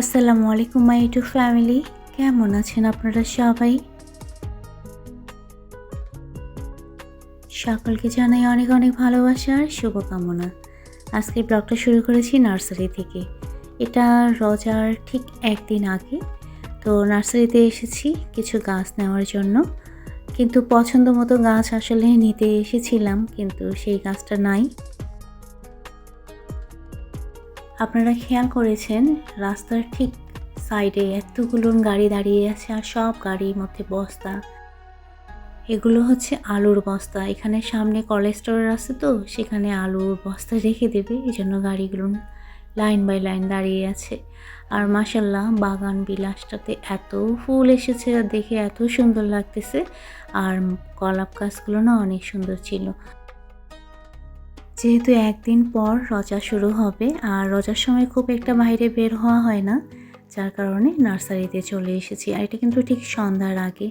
আসসালামু আলাইকুম, মাই two family. কেমন আছেন আপনারা সবাই? সকলকে জানাই অনেক অনেক ভালোবাসা আর শুভকামনা। আজকে ব্লগটা শুরু করেছি নার্সারি থেকে। এটা রোজার ঠিক একদিন আগে। তো নার্সারিতে এসেছি কিছু গাছ নেওয়ার জন্য। কিন্তু পছন্দ মতো গাছ আসলে নিতে এসেছিলাম, কিন্তু সেই গাছটা নাই। আপনারা খেয়াল করেছেন, রাস্তার ঠিক সাইডে এতগুলো গাড়ি দাঁড়িয়ে আছে আর সব গাড়ির মধ্যে বস্তা। এগুলো হচ্ছে আলুর বস্তা। এখানে সামনে কলেজ স্টোর আছে তো, সেখানে আলুর বস্তা রেখে দেবে। এই জন্য গাড়িগুলো লাইন বাই লাইন দাঁড়িয়ে আছে। আর মাসাল্লাহ বাগান বিলাসটাতে এত ফুল এসেছে দেখে এত সুন্দর লাগতেছে। আর গোলাপ গাছগুলো না অনেক সুন্দর ছিল। যেহেতু একদিন পর রজা শুরু হবে, আর রজার সময় খুব একটা বাইরে বের হওয়া হয় না, যার কারণে নার্সারিতে চলে এসেছি। আর এটা কিন্তু ঠিক সন্ধ্যার আগে।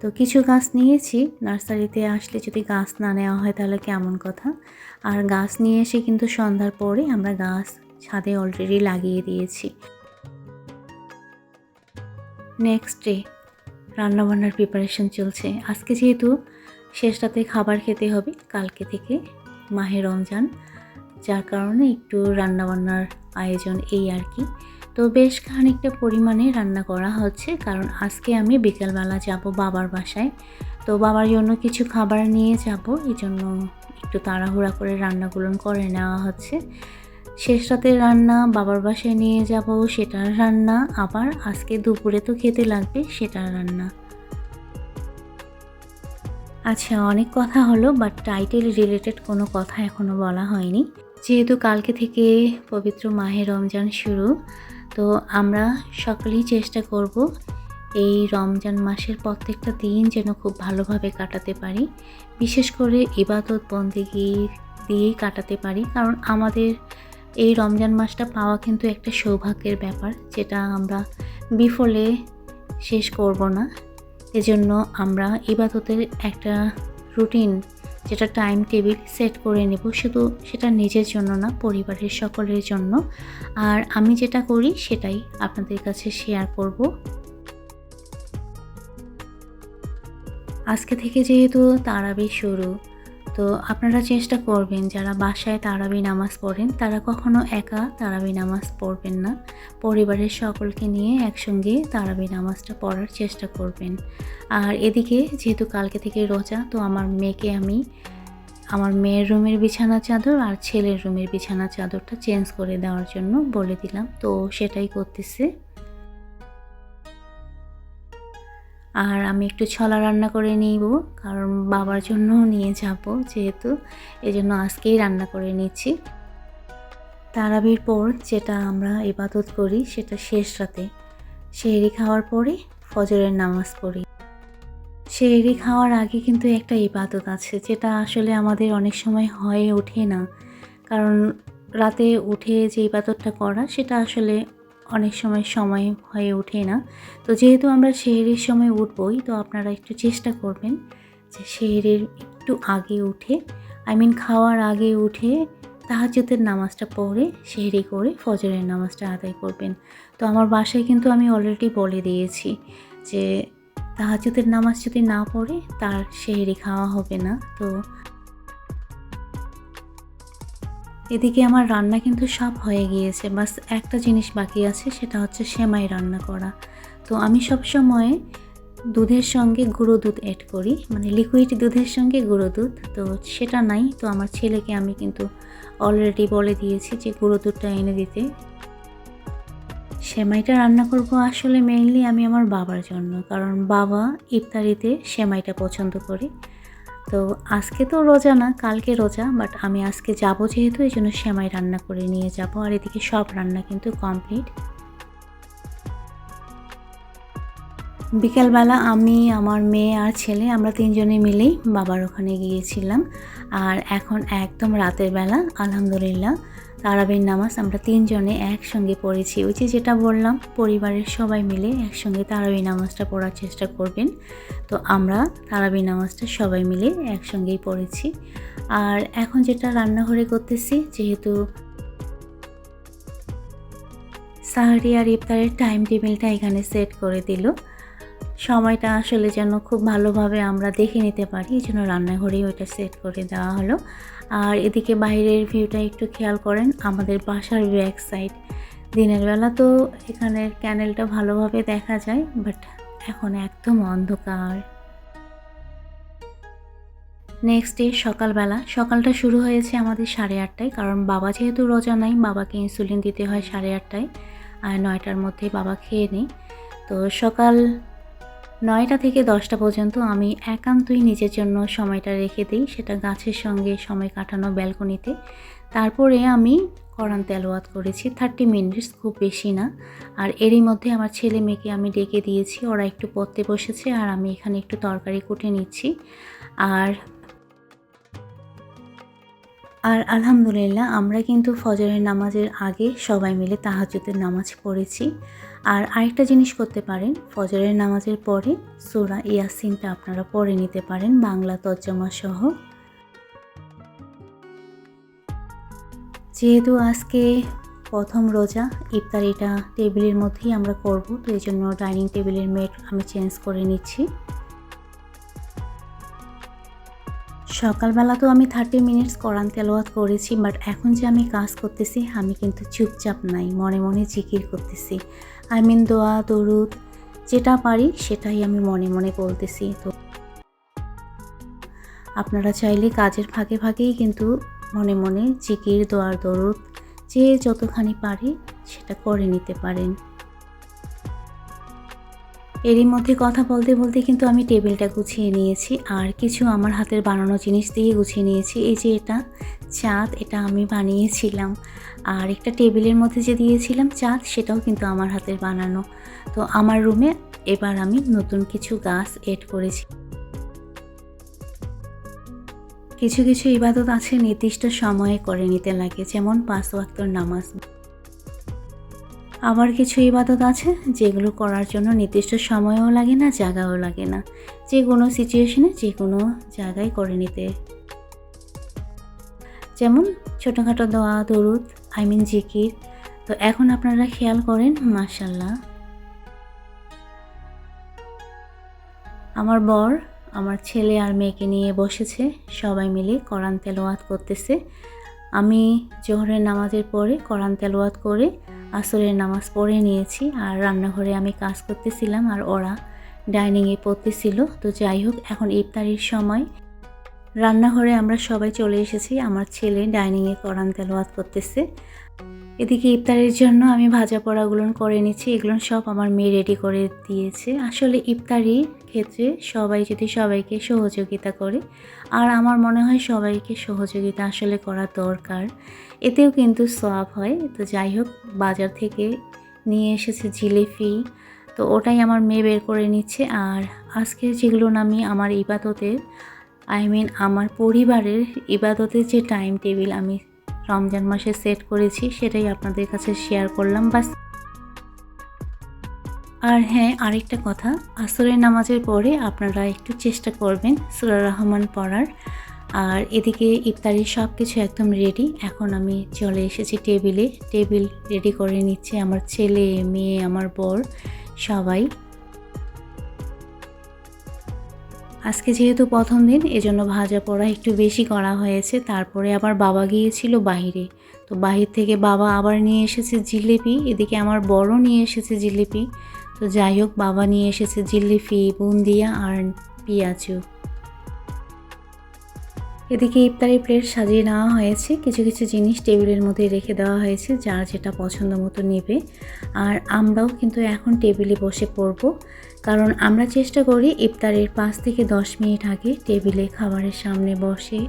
তো কিছু গাছ নিয়েছি, নার্সারিতে আসলে যদি গাছ না নেওয়া হয় তাহলে কেমন কথা? আর গাছ নিয়ে এসে কিন্তু সন্ধ্যার পরে আমরা গাছ ছাদে অলরেডি লাগিয়ে দিয়েছি। নেক্সট ডে রান্নাবান্নার প্রিপারেশন চলছে। আজকে যেহেতু শেষ রাতে খাবার খেতে হবে, কালকে থেকে মাহে রমজান, যার কারণে একটু রান্নাবান্নার আয়োজন এই আর কি। তো বেশ খানিকটা পরিমাণে রান্না করা হচ্ছে, কারণ আজকে আমি বিকেলবেলা যাব বাবার বাসায়। তো বাবার জন্য কিছু খাবার নিয়ে যাব, এই জন্য একটু তাড়াহুড়া করে রান্নাগুলো করে নেওয়া হচ্ছে। শেষ রাতের রান্না বাবার বাসায় নিয়ে যাব, সেটার রান্না। আবার আজকে দুপুরে তো খেতে লাগবে, সেটার রান্না। আচ্ছা অনেক কথা হলো বাট টাইটেল রিলেটেড কোনো কথা এখনও বলা হয়নি। যেহেতু কালকে থেকে পবিত্র মাহে রমজান শুরু, তো আমরা সকলেই চেষ্টা করব এই রমজান মাসের প্রত্যেকটা দিন যেন খুব ভালোভাবে কাটাতে পারি। বিশেষ করে ইবাদত বন্দিগি দিয়েই কাটাতে পারি, কারণ আমাদের এই রমজান মাসটা পাওয়া কিন্তু একটা সৌভাগ্যের ব্যাপার, যেটা আমরা বিফলে শেষ করব না। এজন্য আমরা ইবাদতের একটা রুটিন যেটা টাইম টেবিল সেট করে নেব। শুধু সেটা নিজের জন্য না, পরিবারের সকলের জন্য। আর আমি যেটা করি, সেটাই আপনাদের কাছে শেয়ার করব। আজকে থেকে যেহেতু তারাবি শুরু তো আপনারা চেষ্টা করবেন, যারা বাসায় তারাবি নামাজ পড়েন, তারা কখনো একা তারাবি নামাজ পড়বেন না। পরিবারের সকলকে নিয়ে একসঙ্গে তারাবি নামাজটা পড়ার চেষ্টা করবেন। আর এদিকে যেহেতু কালকে থেকে রোজা, তো আমার মেয়েকে আমি আমার মেয়ের রুমের বিছানা চাদর আর ছেলের রুমের বিছানা চাদরটা চেঞ্জ করে দেওয়ার জন্য বলে দিলাম। তো সেটাই করতেছে। আর আমি একটু ছলা রান্না করে নিব, কারণ বাবার জন্য নিয়ে যাব যেহেতু, এজন্য আজকেই রান্না করে নিচ্ছি। তারাবির পর যেটা আমরা ইবাদত করি সেটা শেষ রাতে। শেহরি খাওয়ার পরে ফজরের নামাজ পড়ি। শেহরি খাওয়ার আগে কিন্তু একটা ইবাদত আছে, যেটা আসলে আমাদের অনেক সময় হয়ে ওঠে না। কারণ রাতে উঠে যে ইবাদতটা করা, সেটা আসলে অনেক সময় সময় হয়ে ওঠে না। তো যেহেতু আমরা শেহরির সময় উঠবই, তো আপনারা একটু চেষ্টা করবেন যে শেহরের একটু আগে উঠে, আই মিন খাওয়ার আগে উঠে তাহাজুতের নামাজটা পড়ে শেহরি করে ফজরের নামাজটা আদায় করবেন। তো আমার বাসায় কিন্তু আমি অলরেডি বলে দিয়েছি যে তাহাজুতের নামাজ যদি না পড়ে, তার শেহরি খাওয়া হবে না। তো এদিকে আমার রান্না কিন্তু সব হয়ে গিয়েছে, বাস একটা জিনিস বাকি আছে, সেটা হচ্ছে সেমাই রান্না করা। তো আমি সব সময় দুধের সঙ্গে গুঁড়ো দুধ অ্যাড করি মানে লিকুইড দুধের সঙ্গে গুঁড়ো দুধ, তো সেটা নাই, তো আমার ছেলেকে আমি কিন্তু অলরেডি বলে দিয়েছি যে গুঁড়ো দুধটা এনে দিতে। সেমাইটা রান্না করব আসলে মেইনলি আমি আমার বাবার জন্য, কারণ বাবা ইফতারিতে সেমাইটা পছন্দ করে। তো আজকে তো রোজা না, কালকে রোজা বাট আমি আজকে যাব যেহেতু, এই জন্য সেমাই রান্না করে নিয়ে যাব, আর এদিকে সব রান্না কিন্তু কমপ্লিট বিকেলবেলা আমি, আমার মেয়ে আর ছেলে, আমরা তিনজনে মিলেই বাবার ওখানে গিয়েছিলাম, আর এখন একদম রাতের বেলা, আলহামদুলিল্লাহ তারাবির নামাজ আমরা তিনজনে একসঙ্গে পড়েছি। ওই যে যেটা বললাম, পরিবারের সবাই মিলে একসঙ্গে তারাবি নামাজটা পড়ার চেষ্টা করবেন। তো আমরা তারাবি নামাজটা সবাই মিলে একসঙ্গেই পড়েছি। আর এখন যেটা রান্নাঘরে করতেছি, যেহেতু সাহারি আর ইফতারের টাইম টেবিলটা এখানে সেট করে দিল। সময়টা আসলে যেন খুব ভালোভাবে আমরা দেখে নিতে পারি এই জন্য রান্নাঘরেই ওইটা সেট করে দেওয়া হলো। আর এদিকে বাইরের ভিউটা একটু খেয়াল করেন, আমাদের বাসার ব্যাক সাইড দিনের বেলা তো এখানের ক্যানেলটা ভালোভাবে দেখা যায় বাট এখন একদম অন্ধকার। নেক্সট ডে সকালবেলা, সকালটা শুরু হয়েছে আমাদের সাড়ে আটটায়, কারণ বাবা যেহেতু রোজা নাই, বাবাকে ইনসুলিন দিতে হয় সাড়ে আটটায়, আর নয়টার মধ্যে বাবা খেয়ে নেই তো সকাল নয়টা থেকে দশটা পর্যন্ত আমি একান্তই নিজের জন্য সময়টা রেখে দিই, সেটা গাছের সঙ্গে সময় কাটানো ব্যালকনিতে। তারপরে আমি কোরআন তেলোয়াত করেছি থার্টি মিনিটস খুব বেশি না। আর এরই মধ্যে আমার ছেলে মেয়েকে আমি ডেকে দিয়েছি, ওরা একটু পড়তে বসেছে আর আমি এখানে একটু তরকারি কুটে নিচ্ছি। আর আর আলহামদুলিল্লাহ আমরা কিন্তু ফজরের নামাজের আগে সবাই মিলে তাহাজুদের নামাজ পড়েছি। আর আরেকটা জিনিস করতে পারেন, ফজরের নামাজের পরে সোরা ইয়াসিনটা আপনারা পড়ে নিতে পারেন, বাংলা তর্জমা সহ। যেহেতু আজকে প্রথম রোজা, ইফতারিটা টেবিলের মধ্যেই আমরা করব, তো এই জন্য ডাইনিং টেবিলের মেট আমি চেঞ্জ করে নিচ্ছি। সকালবেলা তো আমি থার্টি মিনিটস কোরআন তেলাওয়াত করেছি বাট এখন যে আমি কাজ করতেছি, আমি কিন্তু চুপচাপ নাই, মনে মনে জিকির করতেছি। আই মিন দোয়া, দরুদ, যেটা পারি সেটাই আমি মনে মনে বলতেছি তো আপনারা চাইলে কাজের ফাঁকে ফাঁকেই কিন্তু মনে মনে জিকির দোয়ার দরুদ, যে যতখানি পারে সেটা করে নিতে পারেন। এরই মধ্যে কথা বলতে বলতে কিন্তু আমি টেবিলটা গুছিয়ে নিয়েছি আর কিছু আমার হাতের বানানো জিনিস দিয়ে গুছিয়ে নিয়েছি। এই যে এটা চাঁদ, এটা আমি বানিয়েছিলাম। আর একটা টেবিলের মধ্যে যে দিয়েছিলাম চাঁদ, সেটাও কিন্তু আমার হাতের বানানো। তো আমার রুমে এবার আমি নতুন কিছু গাছ এড করেছি। কিছু কিছু ইবাদত আছে নির্দিষ্ট সময়ে করে নিতে লাগে, যেমন পাঁচ ওয়াক্তর নামাজ। আবার কিছু ইবাদত আছে যেগুলো করার জন্য নির্দিষ্ট সময়ও লাগে না, জায়গাও লাগে না। যে কোনো সিচুয়েশনে যে কোনো জায়গায় করে নিতে। যেমন ছোটোখাটো দোয়া, দরুদ আই মিন জিকির। তো এখন আপনারা খেয়াল করেন মাসাল্লাহ আমার বর, আমার ছেলে আর মেয়েকে নিয়ে বসেছে, সবাই মিলে কোরআন তেলোয়াত করতেছে। আমি জোহরের নামাজের পরে কোরআন তেলোয়াত করে আসরের নামাজ পড়ে নিয়েছি আর রান্নাঘরে আমি কাজ করতেছিলাম আর ওরা ডাইনিংয়ে পড়তেছিল। তো যাই হোক, এখন ইফতারির সময়। রান্নাঘরে আমরা সবাই চলে এসেছি। আমার ছেলে ডাইনিংয়ে কোরআন তেলোয়াত করতেছে। এদিকে ইফতারের জন্য আমি ভাজা পোড়াগুলো করে নিচ্ছি। এগুলো সব আমার মেয়ে রেডি করে দিয়েছে। আসলে ইফতারির ক্ষেত্রে সবাই যদি সবাইকে সহযোগিতা করে, আর আমার মনে হয় সবাইকে সহযোগিতা আসলে করা দরকার। এতেও কিন্তু সোয়াব হয়। তো যাই হোক, বাজার থেকে নিয়ে এসেছে জিলিপি। তো ওটাই আমার মেয়ে বের করে নিচ্ছে। আর আজকে যেগুলো আমি আমার ইবাদতের আই মিন আমার পরিবারের ইবাদতের যে টাইম টেবিল আমি রমজান মাসে সেট করেছি, সেটাই আপনাদের কাছে শেয়ার করলাম। বাস আর হ্যাঁ আরেকটা কথা, আসরের নামাজের পরে আপনারা একটু চেষ্টা করবেন সুরা রহমান পড়ার। আর এদিকে ইফতারির সব কিছু একদম রেডি এখন আমি চলে এসেছি টেবিলে টেবিল রেডি করে নিচ্ছে আমার ছেলে, মেয়ে, আমার বর, সবাই। আজকে যেহেতু প্রথম দিন, এজন্য ভাজা পোড়া একটু বেশি করা হয়েছে। তারপরে আবার বাবা গিয়েছিল বাহিরে। তো বাহির থেকে বাবা আবার নিয়ে এসেছে জিলিপি, এদিকে আমার বড় নিয়ে এসেছে জিলিপি। তো যাই হোক, বাবা নিয়ে এসেছে জিলিপি, বুন্দিয়া আর পিঁয়াজু। এদিকে ইফতারি প্লেট সাজিয়ে নেওয়া হয়েছে। কিছু কিছু জিনিস টেবিলের মধ্যে রেখে দেওয়া হয়েছে, যার যেটা পছন্দ মতো নেবে। আর আমরাও কিন্তু এখন টেবিলে বসে পড়ব। কারণ আমরা চেষ্টা করি ইফতারের পাঁচ থেকে দশ মিনিট আগে টেবিলে খাবারের সামনে বসে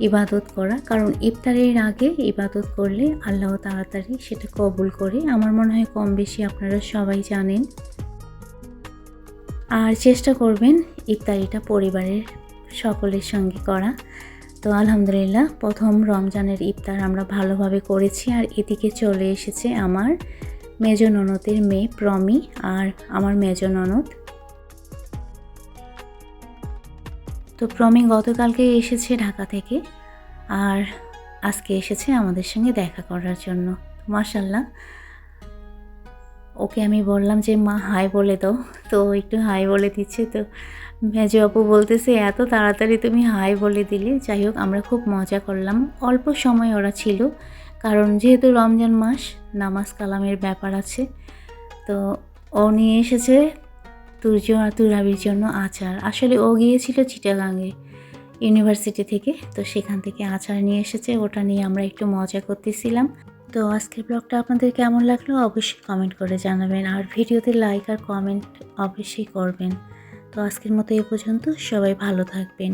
ইবাদত করা। কারণ ইফতারের আগে ইবাদত করলে আল্লাহ তাড়াতাড়ি সেটা কবুল করে। আমার মনে হয় কম বেশি আপনারা সবাই জানেন। আর চেষ্টা করবেন ইফতারিটা পরিবারের সকলের সঙ্গে করা। তো আলহামদুলিল্লাহ, প্রথম রমজানের ইফতার আমরা ভালোভাবে করেছি আর এদিকে চলে এসেছে আমার মেজ ননদের মেয়ে প্রমি আর আমার মেজ ননদ। তো প্রমি গতকালকে এসেছে ঢাকা থেকে আর আজকে এসেছে আমাদের সঙ্গে দেখা করার জন্য। মাসাল্লাহ ওকে আমি বললাম যে, মা হাই বলে দাও। তো একটু হাই বলে দিচ্ছে। তো মেজো আপু বলতেছে, এত তাড়াতাড়ি তুমি হাই বলে দিলে। যাই হোক, আমরা খুব মজা করলাম। অল্প সময় ওরা ছিল। কারণ যেহেতু রমজান মাস, নামাজ কালামের ব্যাপার আছে, তো ও নিয়ে এসেছে তুর্য তুরাবির জন্য আচার। আসলে ও গিয়েছিল চিটাগাঙে ইউনিভার্সিটি থেকে, তো সেখান থেকে আচার নিয়ে এসেছে, ওটা নিয়ে আমরা একটু মজা করতেছিলাম। তো আজকের ব্লগটা আপনাদের কেমন লাগল অবশ্যই কমেন্ট করে জানাবেন, আর ভিডিওতে লাইক আর কমেন্ট অবশ্যই করবেন। তো আজকের মতো এ পর্যন্ত, সবাই ভালো থাকবেন।